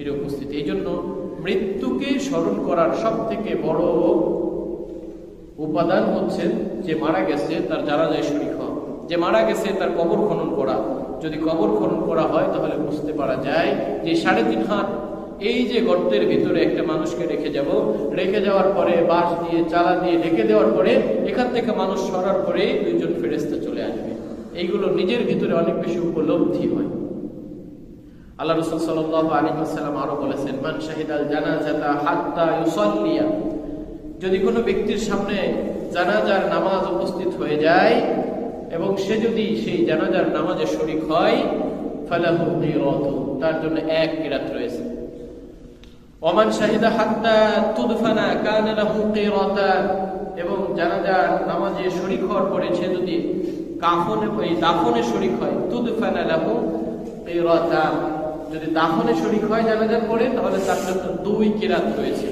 প্রিয় উপস্থিতি, এই জন্য মৃত্যুকে স্মরণ করার সব থেকে বড় উপাদান হচ্ছে যে মারা গেছে তার যারা যায় শরীর যে মারা গেছে তার কবর খনন করা। যদি কবর খনন করা হয় তাহলে বুঝতে পারা যায় যে সাড়ে তিন হাত, এই যে গর্তের ভিতরে একটা মানুষকে রেখে যাব, রেখে যাওয়ার পরে বাঁশ দিয়ে, চালা দিয়ে ঢেকে দেওয়ার পরে এখান থেকে মানুষ সরার পরে দুইজন ফেরেস্তা চলে আসবে। এইগুলো নিজের ভিতরে অনেক বেশি উপলব্ধি হয়। আল্লাহ রসুল সাল্লাহ আলী আরও বলেছেন, মান শাহিদাল জানাজাতা হাত্তা ইউসাল্লিয়া। যদি কোনো ব্যক্তির সামনে জানাজার নামাজ উপস্থিত হয়ে যায় এবং সে যদি সেই জানাজার নামাজে শরিক হয় তার জন্য এক রয়েছে। শাহিদা তুদফানা এবং হওয়ার পরে সে যদি কাফনে দাফনে শরিক হয়, তুদফানা লাহু যদি দাফনে শরিক হয় জানাজা পরে, তাহলে তার জন্য দুই কিরাত রয়েছে।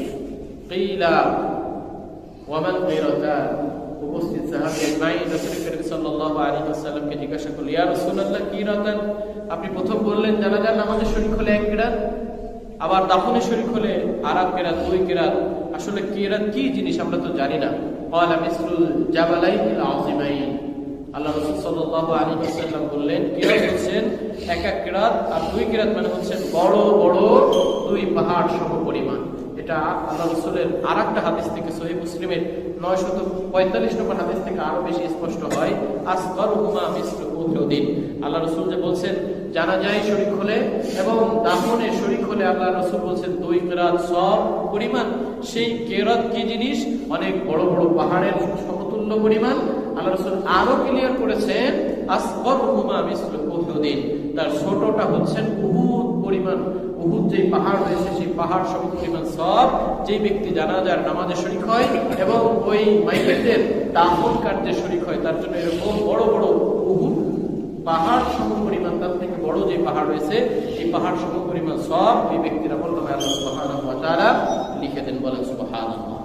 ওয়ামান উপস্থিত সাল্লাল্লাহু আলাইহি ওয়াসাল্লামকে জিজ্ঞাসা করল ইয়া রাসূলুল্লাহ আপনি প্রথম বললেন, জানাজার নামাজে শরিক হলে এক কিরাত, আবার দাফনে শরিক হলে আর কিরাত, দুই কিরাত। আসলে কিরাত কি জিনিস আমরা তো জানি না। ক্বালা মিসলুল আযীম। আল্লাহ রাসূল বললেন এক এক আর দুই কিরাত মানে বড় বড় দুই পাহাড় এটা আল্লাহ রসুলের হাদিস থেকে পঁয়তাল্লিশ নম্বর হাদিস থেকে আরও বেশি স্পষ্ট হয় আল্লাহ রসুল যে বলছেন, জানা যায় শরিক হলে এবং দাফনে শরিক হলে আল্লাহ রসুল বলছেন দুই কেরাত সব পরিমাণ। সেই কেরাত কি জিনিস? অনেক বড় বড় পাহাড়ের সমতুল্য পরিমাণ আল্লাহ রসুল আরও ক্লিয়ার করেছেন আসগর হুমা মিশ্র উদ্দিন তার ছোটটা হচ্ছেন বহুত পরিমাণ। উহুদ যে পাহাড় রয়েছে, সেই পাহাড় সম পরিমাণ সব যে ব্যক্তি জানাজার নামাজে শরিক হয় এবং ওই মাইকেটদের দাফন কার্যে শরিক হয়, তার জন্য এরকম বড় বড় উহুদ পাহাড় সম পরিমাণ, তার থেকে বড় যে পাহাড় রয়েছে, এই পাহাড় সম পরিমাণ সব এই ব্যক্তির নামে আল্লাহ সুবহানাহু লিখে দেন বলেন সুবহানাল্লাহ।